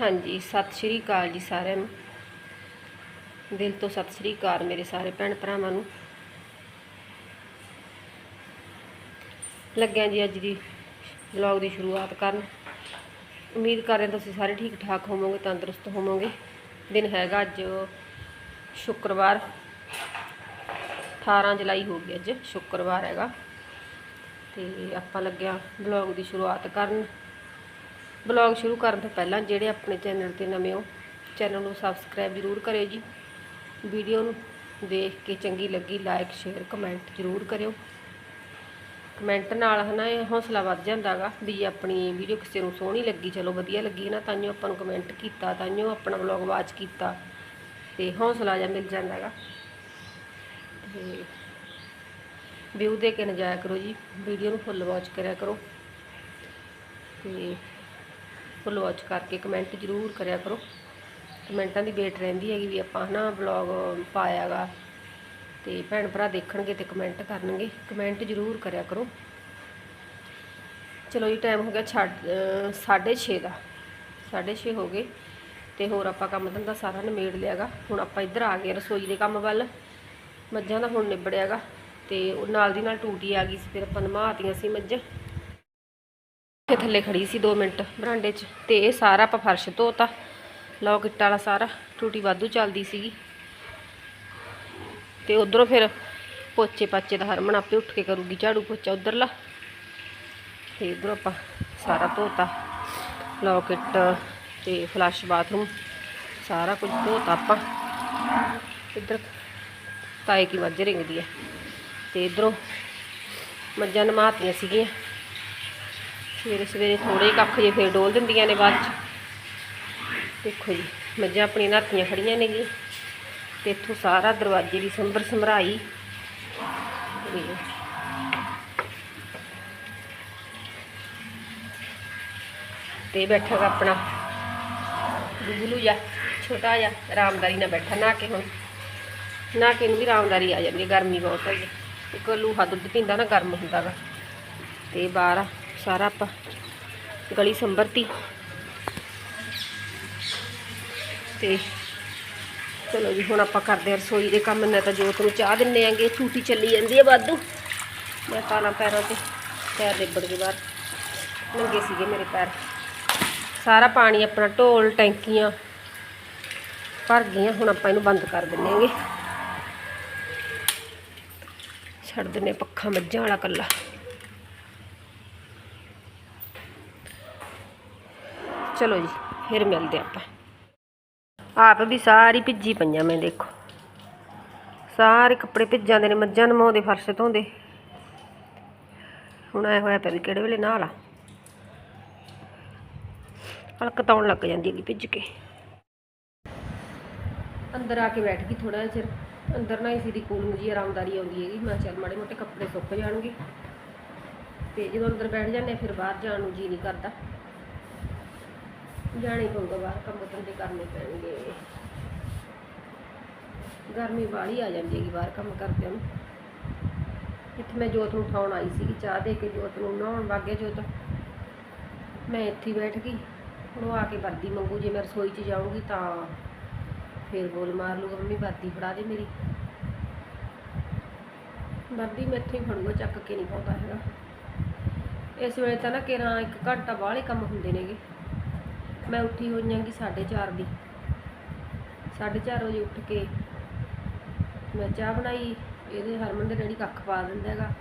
ਹਾਂਜੀ, ਸਤਿ ਸ਼੍ਰੀ ਅਕਾਲ ਜੀ ਸਾਰਿਆਂ ਨੂੰ। ਦਿਲ ਤੋਂ ਸਤਿ ਸ਼੍ਰੀ ਅਕਾਲ ਮੇਰੇ ਸਾਰੇ ਭੈਣ ਭਰਾਵਾਂ ਨੂੰ। ਲੱਗਿਆ ਜੀ ਅੱਜ ਦੀ ਵਲੌਗ ਦੀ ਸ਼ੁਰੂਆਤ ਕਰਨ। ਉਮੀਦ ਕਰ ਰਹੇ ਤੁਸੀਂ ਸਾਰੇ ਠੀਕ ਠਾਕ ਹੋਵੋਗੇ, ਤੰਦਰੁਸਤ ਹੋਵੋਗੇ। ਦਿਨ ਹੈਗਾ ਅੱਜ ਸ਼ੁੱਕਰਵਾਰ 18 ਜੁਲਾਈ ਹੋ ਗਈ ਅੱਜ ਸ਼ੁੱਕਰਵਾਰ ਹੈਗਾ। ਤੇ ਆਪਾਂ ਲੱਗਿਆ ਵਲੌਗ ਦੀ ਸ਼ੁਰੂਆਤ ਕਰਨ। ਬਲੌਗ ਸ਼ੁਰੂ ਕਰਨ ਤੋਂ ਪਹਿਲਾਂ ਜਿਹੜੇ ਆਪਣੇ ਚੈਨਲ ਤੇ ਨਵੇਂ ਹੋ, ਚੈਨਲ ਨੂੰ ਸਬਸਕ੍ਰਾਈਬ ਜ਼ਰੂਰ ਕਰਿਓ ਜੀ। ਵੀਡੀਓ ਨੂੰ ਦੇਖ ਕੇ ਚੰਗੀ ਲੱਗੀ ਲਾਈਕ ਸ਼ੇਅਰ ਕਮੈਂਟ ਜ਼ਰੂਰ ਕਰਿਓ। ਕਮੈਂਟ ਨਾਲ ਹਨਾ ਇਹ ਹੌਸਲਾ ਵੱਧ ਜਾਂਦਾਗਾ ਵੀ ਆਪਣੀ ਵੀਡੀਓ ਕਿਸੇ ਨੂੰ ਸੋਹਣੀ ਲੱਗੀ, ਚਲੋ ਵਧੀਆ ਲੱਗੀ ਨਾ ਤਾਂ ਆਪਾਂ ਨੂੰ ਕਮੈਂਟ ਕੀਤਾ ਤਾਂਿਓ ਆਪਣਾ ਵਲੌਗ ਵਾਚ ਕੀਤਾ ਤੇ ਹੌਸਲਾ ਜਿਹਾ ਮਿਲ ਜਾਂਦਾਗਾ ਤੇ ਵਿਊ ਦੇ ਕੇ ਨਜਾਇਆ ਕਰੋ ਜੀ, ਵੀਡੀਓ ਨੂੰ ਫੁੱਲ ਵਾਚ ਕਰਿਆ ਕਰੋ। ਤੇ ਫੁੱਲ ਵਾਚ ਕਰਕੇ ਕਮੈਂਟ ਜ਼ਰੂਰ ਕਰਿਆ ਕਰੋ। ਕਮੈਂਟਾਂ ਦੀ ਵੇਟ ਰਹਿੰਦੀ ਹੈਗੀ ਵੀ ਆਪਾਂ ਹਨਾ ਵਲੌਗ ਪਾਇਆਗਾ ਤੇ ਭੈਣ ਭਰਾ ਦੇਖਣਗੇ ਤੇ ਕਮੈਂਟ ਕਰਨਗੇ। ਕਮੈਂਟ ਜ਼ਰੂਰ ਕਰਿਆ ਕਰੋ। ਚਲੋ ਜੀ ਟਾਈਮ ਹੋ ਗਿਆ ਛੱਡ 6:30 ਦਾ। 6:30 ਹੋ ਗਏ ਤੇ ਹੋਰ ਆਪਾਂ ਕੰਮ ਧੰਦਾ ਸਾਰਾ ਨਿਮੇੜ ਲਿਆਗਾ। ਹੁਣ ਆਪਾਂ ਇੱਧਰ ਆ ਗਏ ਰਸੋਈ ਦੇ ਕੰਮ ਵੱਲ। ਮੱਝਾਂ ਦਾ ਹੁਣ ਨਿਬੜਿਆਗਾ ਤੇ ਉਹ ਨਾਲ ਦੀ ਨਾਲ ਟੂਟੀ ਆ ਗਈ ਸੀ, ਫਿਰ ਆਪਾਂ ਨਮਾਤੀਆਂ ਸੀ ਮੱਝਾਂ। ਇੱਥੇ ਥੱਲੇ ਖੜੀ ਸੀ 2 ਮਿੰਟ ਬਰਾਂਡੇ 'ਚ ਤੇ ਇਹ ਸਾਰਾ ਆਪਾਂ ਫਰਸ਼ ਧੋਤਾ। ਲੋਕ ਇੱਟਾਂ ਵਾਲਾ ਸਾਰਾ, ਟੂਟੀ ਵਾਧੂ ਚੱਲਦੀ ਸੀਗੀ। ਤੇ ਉਧਰੋਂ ਫਿਰ ਪੋਚੇ ਪਾਚੇ ਦਾ ਹਰਮਨ ਆਪੇ ਉੱਠ ਕੇ ਕਰੂਗੀ, ਝਾੜੂ ਪੋਚਾ ਉਧਰਲਾ। ਤੇ ਇਧਰੋਂ ਆਪਾਂ ਸਾਰਾ ਧੋਤਾ। ਲੋਕਟ ਤੇ ਫਲਸ਼ ਬਾਥਰੂਮ, ਸਾਰਾ ਕੁਝ ਧੋਤਾ ਆਪਾਂ। ਇੱਧਰ ਤਾਏ ਕੀ ਮੱਝ ਰਿੰਗਦੀ ਹੈ? ਤੇ ਇਧਰੋਂ ਮੱਝਾਂ ਨਮਾਤੀਆਂ ਸੀਗੀਆਂ। ਸਵੇਰੇ ਸਵੇਰੇ ਥੋੜੇ ਕੱਖ ਜੇ ਫਿਰ ਡੋਲ ਦਿੰਦੀਆਂ ਨੇ ਬਾਅਦ ਚ। ਦੇਖੋ ਜੀ, ਮੱਝਾਂ ਆਪਣੀਆਂ ਨਾਤੀਆਂ ਖੜੀਆਂ ਨੇਗੀਆਂ। ਤੇ ਇੱਥੋਂ ਸਾਰਾ ਦਰਵਾਜ਼ੇ ਦੀ ਸੰਭਰ ਸੰਭਰਾਈ। ਤੇ ਬੈਠਾ ਆਪਣਾ ਗੁਗਲੂ ਜਾ ਛੋਟਾ ਜਿਹਾ, ਆਰਾਮਦਾਰੀ ਨਾਲ ਬੈਠਾ ਨਾ ਕੇ ਹੁਣ। ਨਾ ਕੇ ਨੂੰ ਵੀ ਆਰਾਮਦਾਰੀ ਆ ਜਾਂਦੀ ਹੈ, ਗਰਮੀ ਬਹੁਤ ਹੈ ਜੀ। ਇੱਕ ਲੂਹਾ ਦੁੱਧ ਪੀਂਦਾ ਨਾ, ਗਰਮ ਹੁੰਦਾ ਗਾ। ਤੇ ਬਾਹਰ ਸਾਰਾ ਆਪਾਂ ਗਲੀ ਸੰਭਰਤੀ। ਤੇ ਚਲੋ ਜੀ, ਹੁਣ ਆਪਾਂ ਕਰਦੇ ਹਾਂ ਰਸੋਈ ਦੇ ਕੰਮ। ਨਾ ਤਾਂ ਜੋਤ ਨੂੰ ਚਾਹ ਦਿੰਨੇ ਆਂਗੇ ਛੂਟੀ ਚੱਲੀ ਜਾਂਦੀ ਹੈ ਵਾਧੂ। ਮੈਂ ਪਾਣਾ ਪੈਰਾਂ ਤੇ, ਪੈਰ ਲਿਬੜ ਗਏ ਬਾਹਰ ਨੰਗੇ ਸੀਗੇ ਮੇਰੇ ਪੈਰ। ਸਾਰਾ ਪਾਣੀ ਆਪਣਾ ਢੋਲ, ਟੈਂਕੀਆਂ ਭਰ ਗਈਆਂ। ਹੁਣ ਆਪਾਂ ਇਹਨੂੰ ਬੰਦ ਕਰ ਦਿੰਨੇ ਆਂਗੇ ਛੱਡ ਦਿੰਨੇ ਪੱਖਾ ਮੱਝਾਂ ਵਾਲਾ ਕੱਲਾ ਚਲੋ ਜੀ, ਫਿਰ ਮਿਲਦੇ ਆਪਾਂ। ਆਪ ਵੀ ਸਾਰੀ ਭਿੱਜੀ ਪਈਆਂ ਮੈਂ, ਦੇਖੋ। ਸਾਰੇ ਕੱਪੜੇ ਭਿੱਜਾਂ ਦੇ ਨੇ, ਮੱਝਾਂ ਨਮਾਉਂਦੇ ਫਰਸ਼ ਧੋਂਦੇ ਹੁਣ ਐ ਹੋਇਆ ਪਿਆ ਵੀ ਕਿਹੜੇ ਵੇਲੇ ਨਹਾ ਲਾ ਹਲਕ ਤਾਉਣ ਲੱਗ ਜਾਂਦੀ ਹੈਗੀ ਭਿੱਜ ਕੇ। ਅੰਦਰ ਆ ਕੇ ਬੈਠ ਗਈ ਥੋੜਾ ਜਿਹਾ ਚਿਰ। ਅੰਦਰ ਨਾ ਇਸੀ ਦੀ ਕੂਲਿੰਗ ਜੀ ਆਰਾਮਦਾਰੀ ਆਉਂਦੀ ਹੈਗੀ। ਮੈਂ ਚੱਲ ਮਾੜੇ ਮੋਟੇ ਕੱਪੜੇ ਸੁੱਕ ਜਾਣਗੇ। ਤੇ ਜਦੋਂ ਅੰਦਰ ਬੈਠ ਜਾਂਦੇ ਫਿਰ ਬਾਹਰ ਜਾਣ ਨੂੰ ਜੀ ਨਹੀਂ ਕਰਦਾ। ਜਾਣੀ ਪਊਗਾ ਬਾਹਰ ਕੰਮ ਧੰਦੇ ਕਰਨੇ ਪੈਣਗੇ। ਗਰਮੀ ਵਾਲੀ ਆ ਜਾਂਦੀ ਹੈਗੀ ਬਾਹਰ ਕੰਮ ਕਰਦਿਆਂ ਨੂੰ। ਇੱਥੇ ਮੈਂ ਜੋਤ ਨੂੰ ਉਠਾਉਣ ਆਈ ਸੀਗੀ, ਚਾਹ ਦੇ ਕੇ ਜੋਤ ਨੂੰ ਨਹਾਉਣ ਵਾਗੇ ਜੋਤ। ਮੈਂ ਇੱਥੇ ਬੈਠ ਗਈ, ਹੁਣ ਆ ਕੇ ਵਰਦੀ ਮੰਗੂ, ਜੇ ਮੈਂ ਰਸੋਈ 'ਚ ਜਾਊਂਗੀ ਤਾਂ ਫੇਰ ਬੋਲ ਮਾਰ ਲੂਗਾ ਮੰਮੀ, ਵਰਦੀ ਫੜਾ ਦੇ ਮੇਰੀ। ਵਰਦੀ ਮੈਂ ਇੱਥੇ ਹੀ ਫੜੂਗਾ, ਚੱਕ ਕੇ ਨਹੀਂ ਪਾਉਂਦਾ ਹੈਗਾ। ਇਸ ਵੇਲੇ ਤਾਂ ਨਾ ਕਿਰਾਂ ਇੱਕ ਘੰਟਾ ਬਾਹਲੇ ਕੰਮ ਹੁੰਦੇ ਨੇਗੇ। ਮੈਂ ਉੱਠੀ ਹੋਈਆਂ ਕਿ 4:30 ਦੀ। 4:30 ਵਜੇ ਉੱਠ ਕੇ ਮੈਂ ਚਾਹ ਬਣਾਈ। ਇਹਦੇ ਹਰਮਨ ਦੇ ਡੈਡੀ ਕੱਖ ਪਾ ਦਿੰਦਾ ਹੈਗਾ।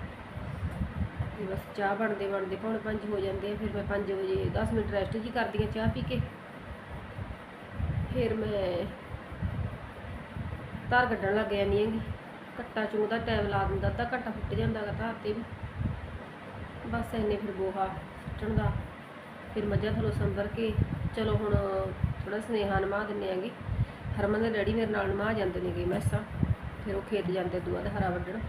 ਤੇ ਬਸ ਚਾਹ ਬਣਦੇ ਬਣਦੇ ਪੌਣੇ 5 ਹੋ ਜਾਂਦੇ ਫਿਰ ਮੈਂ 5 ਵਜੇ 10 ਮਿੰਟ ਰੈਸਟ ਜੀ ਕਰਦੀ ਆ ਚਾਹ ਪੀ ਕੇ। ਫਿਰ ਮੈਂ ਧਾਰ ਕੱਢਣ ਲੱਗ ਜਾਂਦੀ ਹੈਗੀ। ਕੱਟਾ ਚੋਂ ਟਾਈਮ ਲਾ ਦਿੰਦਾ, ਅੱਧਾ ਘੰਟਾ ਫੁੱਟ ਜਾਂਦਾ ਹੈਗਾ ਧਾਰ ਤੇ ਵੀ। ਬਸ ਇੰਨੇ ਫਿਰ ਗੋਹਾ ਸੁੱਟਣ ਦਾ। ਫਿਰ ਮੱਝਾਂ ਥਲੋਂ ਸੰਭਰ ਕੇ ਚਲੋ ਹੁਣ ਥੋੜਾ ਸਨੇਹਾ ਨਮਾ ਦਿੰਨੇ ਆਂਗੇ ਹਰਮਨ ਦੇ ਡੈਡੀ ਮੇਰੇ ਨਾਲ ਨਮਾ ਜਾਂਦੇ ਨੇਗੇ ਮੈਸਾਂ ਫਿਰ ਉਹ ਖੇਤ ਜਾਂਦੇ ਦੂਆ ਦਾ ਹਰਾ ਵੱਢਣ।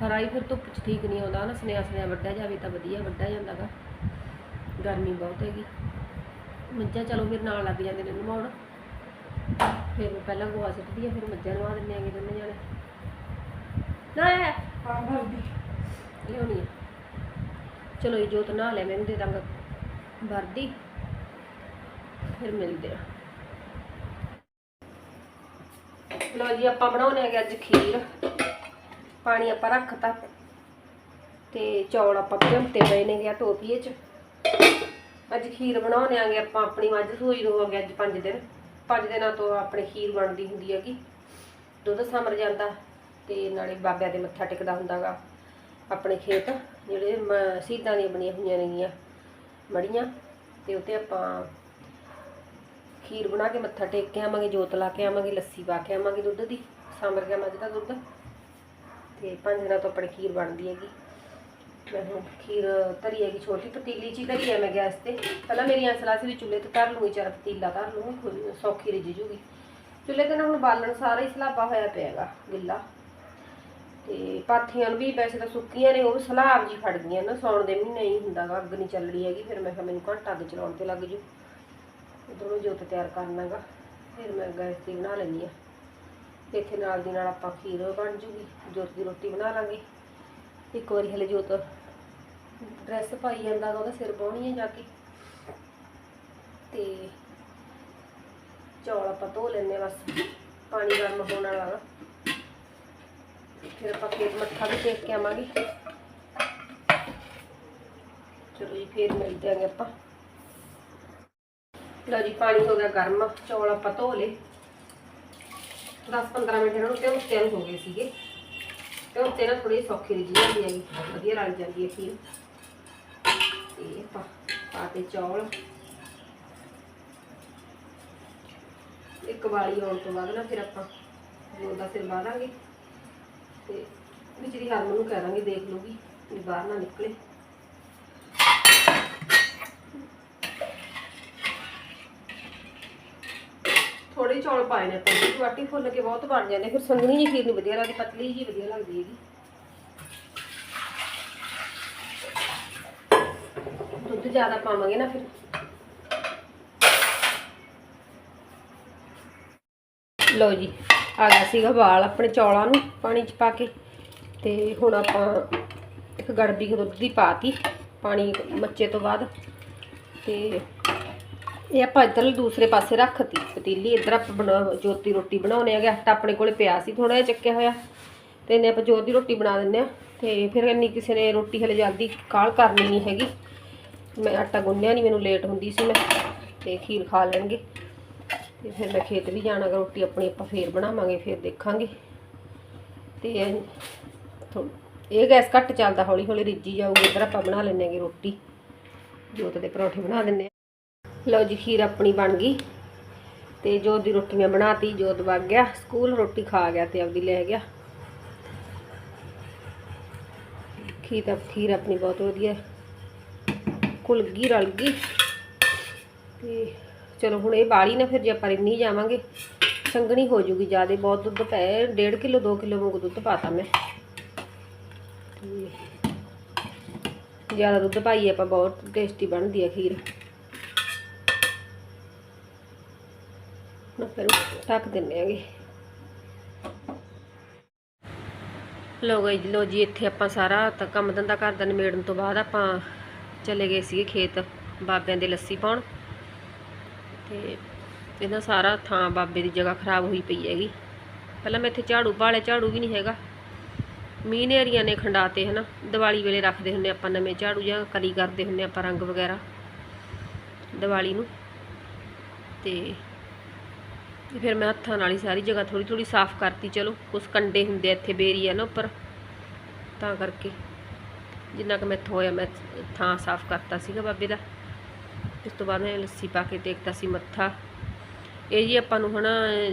ਹਰਾ ਹੀ ਫਿਰ ਧੁੱਪ 'ਚ ਠੀਕ ਨਹੀਂ ਆਉਂਦਾ ਨਾ ਸਨੇਹਾ ਸਨੇਹਾ ਵੱਢਿਆ ਜਾਵੇ ਤਾਂ ਵਧੀਆ ਵੱਢਿਆ ਜਾਂਦਾਗਾ। ਗਰਮੀ ਬਹੁਤ ਹੈਗੀ। ਮੱਝਾਂ ਚਲੋ ਮੇਰੇ ਨਾਲ ਲੱਗ ਜਾਂਦੇ ਨੇ ਨਮਾਉਣ ਫਿਰ ਮੈਂ ਪਹਿਲਾਂ ਗੋਹਾ ਸਿੱਟਦੀ ਆ ਫਿਰ ਮੱਝਾਂ ਨਵਾ ਦਿੰਨੇ ਆਂਗੇ ਦੋਨੇ ਜਾਣੇ। ਨਾ ਹੈ ਹਾਂ ਭਰਦੀ ਲਿਆਉਣੀ ਆ। ਚਲੋ ਜੀ ਜੋਤ ਨਹਾ ਲੈ ਮੈਨੂੰ ਦੇ ਦਾਂਗਾ। ਵਰਦੀ। ਫਿਰ ਮਿਲਦੇ ਆ। ਲੋ ਜੀ, ਆਪਾਂ ਬਣਾਉਣੇ ਹੈਗੇ ਅੱਜ ਖੀਰ। ਪਾਣੀ ਆਪਾਂ ਰੱਖਤਾ ਤੇ ਚੌਲ ਆਪਾਂ ਭਿਉਂਤੇ ਪਏ ਨੇਗੇ ਗਿਆ ਟੋਪੀਏ ਚ। ਅੱਜ ਖੀਰ ਬਣਾਉਣੇ ਆਂਗੇ ਆਪਾਂ ਆਪਣੀ ਮੱਝ ਸੂਈ ਨੂੰ ਹੋ ਗਿਆ ਅੱਜ 5 ਦਿਨ। 5 ਦਿਨਾਂ ਤੋਂ ਆਪਣੀ ਖੀਰ ਬਣਦੀ ਹੁੰਦੀ ਹੈਗੀ। ਦੁੱਧ ਸਮਰ ਜਾਂਦਾ ਤੇ ਨਾਲੇ ਬਾਬਿਆਂ ਦੇ ਮੱਥਾ ਟਿਕਦਾ ਹੁੰਦਾਗਾ। ਆਪਣੇ ਖੇਤ, ਜਿਹੜੇ ਮ- ਸ਼ਹੀਦਾਂ ਦੀਆਂ ਬਣੀਆਂ ਹੋਈਆਂ ਨੇਗੀਆਂ, ਮੜੀਆਂ, ਤੇ ਉੱਤੇ ਆਪਾਂ ਖੀਰ ਬਣਾ ਕੇ ਮੱਥਾ ਟੇਕ ਕੇ ਆਵਾਂਗੇ, ਜੋਤ ਲਾ ਕੇ ਆਵਾਂਗੇ, ਲੱਸੀ ਪਾ ਕੇ ਆਵਾਂਗੇ ਦੁੱਧ ਦੀ ਸਮਰ ਗਿਆ ਮੱਝ ਦਾ ਦੁੱਧ। ਤੇ ਪੰਜ ਦਿਨਾਂ ਤੋਂ ਆਪਣੀ ਖੀਰ ਬਣਦੀ ਹੈਗੀ। ਮੈਂ ਹੁਣ ਖੀਰ ਧਰੀ ਹੈਗੀ, ਛੋਟੀ ਪਤੀਲੀ 'ਚ ਹੀ ਧਰੀ ਹੈ ਮੈਂ ਗੈਸ ਤੇ। ਪਹਿਲਾਂ ਮੇਰੀ ਐਸਲਾ ਸੀ ਵੀ ਚੁੱਲ੍ਹੇ ਤੇ ਧਰ ਲੂੰਗੀ ਚਾਰ ਪਤੀਲਾ ਧਰ ਲੂੰਗੀ ਸੌਖੀ ਰਿੱਝ ਜੂਗੀ। ਚੁੱਲ੍ਹੇ ਤੇ ਨਾ ਹੁਣ ਬਾਲਣ ਸਾਰਾ ਹੀ ਸਲਾਬਾ ਹੋਇਆ ਪਿਆ ਹੈਗਾ ਗਿੱਲਾ। ਤੇ ਪਾਥੀਆਂ ਨੂੰ ਵੀ ਵੈਸੇ ਤਾਂ ਸੁੱਕੀਆਂ ਨੇ, ਉਹ ਵੀ ਸਲਾਬ ਜੀ ਫੜ ਗਈਆਂ ਨਾ, ਸੌਣ ਦੇ ਮਹੀਨੇ ਹੀ ਹੁੰਦਾ ਗਾ ਅੱਗ ਨਹੀਂ ਚੱਲਣੀ ਹੈਗੀ, ਫਿਰ ਮੈਂ ਕਿਹਾ ਮੈਨੂੰ ਘੰਟਾ ਅੱਗ ਚਲਾਉਣ ਤੇ ਲੱਗ ਜੂ। ਉਧਰੋਂ ਜੋਤ ਤਿਆਰ ਕਰਨਾਗਾ, ਫਿਰ ਮੈਂ ਗੈਸ ਤੇ ਬਣਾ ਲੈਂਦੀ ਆ ਇੱਥੇ ਨਾਲ ਦੀ ਨਾਲ ਆਪਾਂ ਖੀਰ ਬਣ ਜੂਗੀ, ਜੋਤ ਦੀ ਰੋਟੀ ਬਣਾ ਲਾਂਗੇ। ਇੱਕ ਵਾਰੀ ਹਲੇ ਜੋਤ ਡਰੈਸ ਪਾਈ ਜਾਂਦਾ ਗਾ, ਉਹਦਾ ਸਿਰ ਬਾਉਣੀ ਹੈ ਜਾ ਕੇ। ਤੇ ਚੌਲ ਆਪਾਂ ਧੋ ਲੈਣੇ ਬਸ, ਪਾਣੀ ਗਰਮ ਹੋਣ ਵਾਲਾ ਵਾ ਫਿਰ ਆਪਾਂ ਖੇਤ ਮੱਥਾ ਵੀ ਟੇਕ ਕੇ ਆਵਾਂਗੇ। ਚਲੋ ਜੀ, ਫੇਰ ਮਿਲਦੇ ਆਂਗੇ ਆਪਾਂ। ਲਓ ਜੀ, ਪਾਣੀ ਹੋ ਗਿਆ ਗਰਮ, ਚੌਲ ਆਪਾਂ ਧੋ ਲਏ। 10-15 ਮਿੰਟ ਇਹਨਾਂ ਨੂੰ ਤੇ ਉੱਤੇ ਨੂੰ ਹੋ ਗਏ ਸੀਗੇ। ਤੇ ਉੱਤੇ ਨਾ ਥੋੜੀ ਸੌਖੀ ਰਿੱਝ ਜਾਂਦੀ ਹੈਗੀ ਵਧੀਆ ਰਲ ਜਾਂਦੀ ਹੈ ਖੀਰ। ਤੇ ਆਪਾਂ ਪਾ ਕੇ ਚੌਲ। ਇੱਕ ਵਾਲੀ ਆਉਣ ਤੋਂ ਬਾਅਦ ਨਾ ਫਿਰ ਆਪਾਂ ਜੋ ਦਾ ਸਿਰ ਬਾਹਾਂਗੇ ਤੇ ਵਿੱਚ ਹਰਮਨ ਨੂੰ ਕਹਿ ਦਾਂਗੇ, ਦੇਖ ਲੂਗੀ ਵੀ ਬਾਹਰ ਨਾ ਨਿਕਲੇ। ਥੋੜੇ ਚੌਲ ਪਾਏ ਨੇ ਆਪਾਂ। ਜੀ ਫੁੱਲ ਕੇ ਬਹੁਤ ਬਣ ਜਾਂਦੇ। ਫਿਰ ਸੰਘਣੀ ਜੀ ਖੀਰ ਨਹੀਂ ਵਧੀਆ ਲੱਗਦੀ, ਪਤਲੀ ਜੀ ਵਧੀਆ ਲੱਗਦੀ ਹੈਗੀ। ਦੁੱਧ ਜ਼ਿਆਦਾ ਪਾਵਾਂਗੇ ਨਾ ਫਿਰ। ਲਓ ਜੀ, ਆ ਗਿਆ ਸੀਗਾ ਵਾਲ ਆਪਣੇ ਚੌਲਾਂ ਨੂੰ ਪਾਣੀ 'ਚ ਪਾ ਕੇ। ਤੇ ਹੁਣ ਆਪਾਂ ਇੱਕ ਗੜਬੀ ਦੁੱਧ ਦੀ ਪਾਤੀ, ਪਾਣੀ ਮੱਚੇ ਤੋਂ ਬਾਅਦ। ਤੇ ਇਹ ਆਪਾਂ ਇੱਧਰ ਦੂਸਰੇ ਪਾਸੇ ਰੱਖਤੀ, ਪਤੀਲੀ ਇੱਧਰ ਆਪਾਂ ਬਣਾ- ਜੋਤ ਦੀ ਰੋਟੀ ਬਣਾਉਣੇ ਹੈਗੇ, ਆਟਾ ਆਪਣੇ ਕੋਲੇ ਪਿਆ ਸੀ ਥੋੜਾ ਜਿਹਾ ਚੱਕਿਆ ਹੋਇਆ। ਤੇ ਇਹਨੇ ਆਪਾਂ ਜੋਤ ਦੀ ਰੋਟੀ ਬਣਾ ਦਿੰਨੇ ਆ ਤੇ ਫਿਰ ਇੰਨੀ ਕਿਸੇ ਨੇ ਰੋਟੀ ਹਲੇ ਜਲਦੀ ਕਾਲ ਕਰਨੀ ਨਹੀਂ ਹੈਗੀ। ਮੈਂ ਆਟਾ ਗੁੰਨਿਆ ਨਹੀਂ, ਮੈਨੂੰ ਲੇਟ ਹੁੰਦੀ ਸੀ ਮੈਂ, ਤੇ ਖੀਰ ਖਾ ਲੈਣਗੇ। ਤੇ ਫਿਰ ਮੈਂ ਖੇਤ ਵੀ ਜਾਣਾ ਰੋਟੀ ਆਪਣੀ ਆਪਾਂ ਫੇਰ ਬਣਾਵਾਂਗੇ, ਫੇਰ ਦੇਖਾਂਗੇ। ਤੇ ਇਹ ਥੋ- ਇਹ ਗੈਸ ਘੱਟ ਚੱਲਦਾ ਹੌਲੀ ਹੌਲੀ ਰਿੱਝੀ ਜਾਊਗੀ, ਇੱਧਰ ਆਪਾਂ ਬਣਾ ਲੈਂਦੇ ਆਂਗੇ ਰੋਟੀ। ਜੋਤ ਦੇ ਪਰੌਂਠੇ ਬਣਾ ਦਿੰਨੇ ਲਓ ਜੀ, ਖੀਰ ਆਪਣੀ ਬਣ ਗਈ। ਤੇ ਜੋਤ ਦੀ ਰੋਟੀ ਮੈਂ ਬਣਾਤੀ ਜੋਤ ਵਗ ਗਿਆ, ਸਕੂਲ ਰੋਟੀ ਖਾ ਗਿਆ ਤੇ ਆਪਦੀ ਲੈ ਗਿਆ। ਖੀਰ ਤਾਂ, ਖੀਰ ਆਪਣੀ ਬਹੁਤ ਵਧੀਆ ਘੁਲ ਗਈ, ਰਲ ਗਈ। ਤੇ ਚਲੋ ਹੁਣ ਇਹ ਬਾਲੀ ਨਾ, ਫਿਰ ਜੇ ਆਪਾਂ ਰਿੰਨੀ ਜਾਵਾਂਗੇ, ਸੰਘਣੀ ਹੋ ਜੂਗੀ ਜਿਆਦੇ ਬਹੁਤ ਦੁੱਧ ਪੈ 1.5 ਕਿਲੋ 2 ਕਿਲੋ ਮੁੱਗ ਦੁੱਧ ਪਾਤਾ ਮੈਂ। ਤੇ ਜ਼ਿਆਦਾ ਦੁੱਧ ਪਾਈਏ ਆਪਾਂ, ਬਹੁਤ ਟੇਸਟੀ ਬਣਦੀ ਆ ਖੀਰ ਹੁਣ ਫਿਰ ਢੱਕ ਦਿੰਨੇ ਆਂਗੇ ਲੋ ਗਈ ਲੋ ਜੀ, ਇੱਥੇ ਆਪਾਂ ਸਾਰਾ ਤਾਂ ਕੰਮ ਧੰਦਾ ਕਰਦਾ ਨਿਮੇੜਨ ਤੋਂ ਬਾਅਦ ਆਪਾਂ ਚਲੇ ਗਏ ਸੀਗੇ ਖੇਤ ਬਾਬਿਆਂ ਦੇ ਲੱਸੀ ਪਾਉਣ। ਤੇ ਇਹਦਾ ਸਾਰਾ ਥਾਂ ਬਾਬੇ ਦੀ ਜਗ੍ਹਾ ਖਰਾਬ ਹੋਈ ਪਈ ਹੈਗੀ। ਪਹਿਲਾਂ ਮੈਂ ਇੱਥੇ ਝਾੜੂ ਪਾਲੇ ਝਾੜੂ ਵੀ ਨਹੀਂ ਹੈਗਾ। ਮੀਂਹ ਨੇਰੀਆਂ ਨੇ ਖੰਡਾਤੇ, ਹਨਾ। ਦੀਵਾਲੀ ਵੇਲੇ ਰੱਖਦੇ ਹੁੰਨੇ ਆਪਾਂ ਨਵੇਂ ਝਾੜੂ ਜਾਂ ਕਲੀ ਕਰਦੇ ਹੁੰਨੇ ਆਪਾਂ ਰੰਗ ਵਗੈਰਾ। ਦੀਵਾਲੀ ਨੂੰ। ਤੇ ਤੇ ਫਿਰ ਮੈਂ ਹੱਥਾਂ ਨਾਲ ਹੀ ਸਾਰੀ ਜਗ੍ਹਾ ਥੋੜੀ ਥੋੜੀ ਸਾਫ਼ ਕਰਤੀ, ਚਲੋ, ਕੁਛ ਕੰਡੇ ਹੁੰਦੇ ਇੱਥੇ ਬੇਰੀ ਆ ਨਾ ਉੱਪਰ, ਤਾਂ ਕਰਕੇ। ਜਿੰਨਾ ਕੁ ਮੈਥੋਂ ਹੋਇਆ, ਮੈਂ ਥਾਂ ਸਾਫ਼ ਕਰਤਾ ਸੀਗਾ ਬਾਬੇ ਦਾ। ਉਸ ਤੋਂ ਬਾਅਦ ਮੈਂ ਲੱਸੀ ਪਾ ਕੇ ਟੇਕਤਾ ਸੀ ਮੱਥਾ। ਇਹ ਜੀ ਆਪਾਂ ਨੂੰ ਹਨਾ,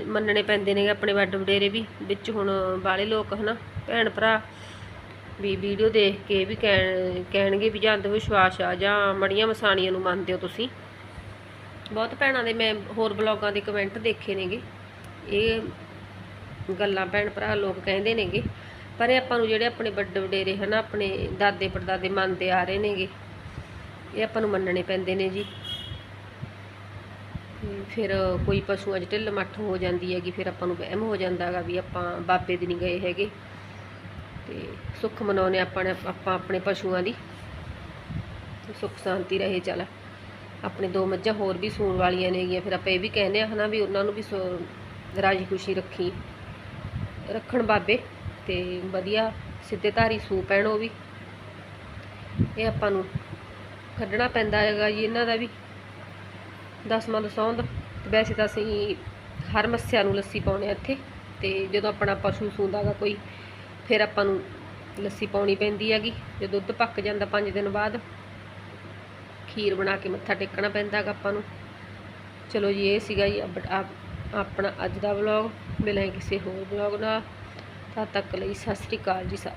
ਮੰਨਣੇ ਪੈਂਦੇ ਨੇ ਆਪਣੇ ਵੱਡ ਵਡੇਰੇ ਵੀ, ਵਿੱਚ ਹੁਣ ਬਾਲੇ ਲੋਕ ਹਨਾ, ਭੈਣ ਭਰਾ ਵੀ ਵੀਡੀਓ ਦੇਖ ਕੇ ਵੀ ਕਹਿਣ, ਕਹਿਣਗੇ ਵੀ ਜਾਂ ਅੰਧ ਵਿਸ਼ਵਾਸ ਆ ਜਾਂ ਮੜੀਆਂ ਮਸਾਣੀਆਂ ਨੂੰ ਮੰਨਦੇ ਹੋ ਤੁਸੀਂ। ਬਹੁਤ ਭੈਣਾਂ ਦੇ ਮੈਂ ਹੋਰ ਬਲੌਗਾਂ ਦੇ ਕਮੈਂਟ ਦੇਖੇ ਨੇਗੇ। ਇਹ ਗੱਲਾਂ ਭੈਣ ਭਰਾ ਲੋਕ ਕਹਿੰਦੇ ਨੇਗੇ। ਪਰ ਇਹ ਆਪਾਂ ਨੂੰ ਜਿਹੜੇ ਆਪਣੇ ਵੱਡੇ ਵਡੇਰੇ ਹਨਾ, ਆਪਣੇ ਦਾਦੇ ਪੜਦਾਦੇ ਮੰਨਦੇ ਆ ਰਹੇ ਨੇਗੇ, ਇਹ ਆਪਾਂ ਨੂੰ ਮੰਨਣੇ ਪੈਂਦੇ ਨੇ ਜੀ। ਫਿਰ ਕੋਈ ਪਸ਼ੂਆਂ 'ਚ ਢਿੱਲ ਮੱਠ ਹੋ ਜਾਂਦੀ ਹੈਗੀ, ਫਿਰ ਆਪਾਂ ਨੂੰ ਵਹਿਮ ਹੋ ਜਾਂਦਾ ਹੈਗਾ ਵੀ ਆਪਾਂ ਬਾਬੇ ਦੀ ਨਹੀਂ ਗਏ ਹੈਗੇ। ਤੇ ਸੁੱਖ ਮਨਾਉਣੇ ਆਪਾਂ ਨੇ, ਆਪਾਂ ਆਪਣੇ ਪਸ਼ੂਆਂ ਦੀ। ਸੁੱਖ ਸ਼ਾਂਤੀ ਰਹੇ ਚੱਲ। ਆਪਣੇ ਦੋ ਮੱਝਾਂ ਹੋਰ ਵੀ ਸੂਣ ਵਾਲੀਆਂ ਨੇਗੀਆਂ। ਫਿਰ ਆਪਾਂ ਇਹ ਵੀ ਕਹਿੰਦੇ ਆ ਹਨਾ ਵੀ ਉਹਨਾਂ ਨੂੰ ਵੀ ਸੋ- ਰਾਜੀ ਖੁਸ਼ੀ ਰੱਖੀ। ਰੱਖਣ ਬਾਬੇ ਤੇ ਵਧੀਆ ਸਿੱਧੇ ਧਾਰੀ ਸੂ ਪੈਣ ਉਹ ਵੀ। ਇਹ ਆਪਾਂ ਨੂੰ ਕੱਢਣਾ ਪੈਂਦਾ ਹੈਗਾ ਜੀ ਇਹਨਾਂ ਦਾ ਵੀ। ਦਸਵਾਂ ਦਸੌਂਦ ਵੈਸੇ ਤਾਂ ਅਸੀਂ ਹਰ ਮੱਸਿਆ ਨੂੰ ਲੱਸੀ ਪਾਉਣੇ ਆ ਇੱਥੇ। ਤੇ ਜਦੋਂ ਆਪਣਾ ਪਸ਼ੂ ਸੂੰਦਾ ਗਾ ਕੋਈ, ਫਿਰ ਆਪਾਂ ਨੂੰ ਲੱਸੀ ਪਾਉਣੀ ਪੈਂਦੀ ਹੈਗੀ। ਜੇ ਦੁੱਧ ਪੱਕ ਜਾਂਦਾ 5 ਦਿਨ ਬਾਅਦ। ਖੀਰ ਬਣਾ ਕੇ ਮੱਥਾ ਟੇਕਣਾ ਪੈਂਦਾ ਹੈਗਾ ਆਪਾਂ ਨੂੰ। ਚਲੋ ਜੀ, ਇਹ ਸੀਗਾ ਜੀ ਅਪ- ਆਪਣਾ ਅੱਜ ਦਾ ਵਲੌਗ ਮਿਲਾਂਗੇ ਕਿਸੇ ਹੋਰ ਵਲੌਗ ਨਾਲ। ਤਦ ਤੱਕ ਲਈ ਸਤਿ ਸ੍ਰੀ ਅਕਾਲ ਜੀ ਸਾਰੇ।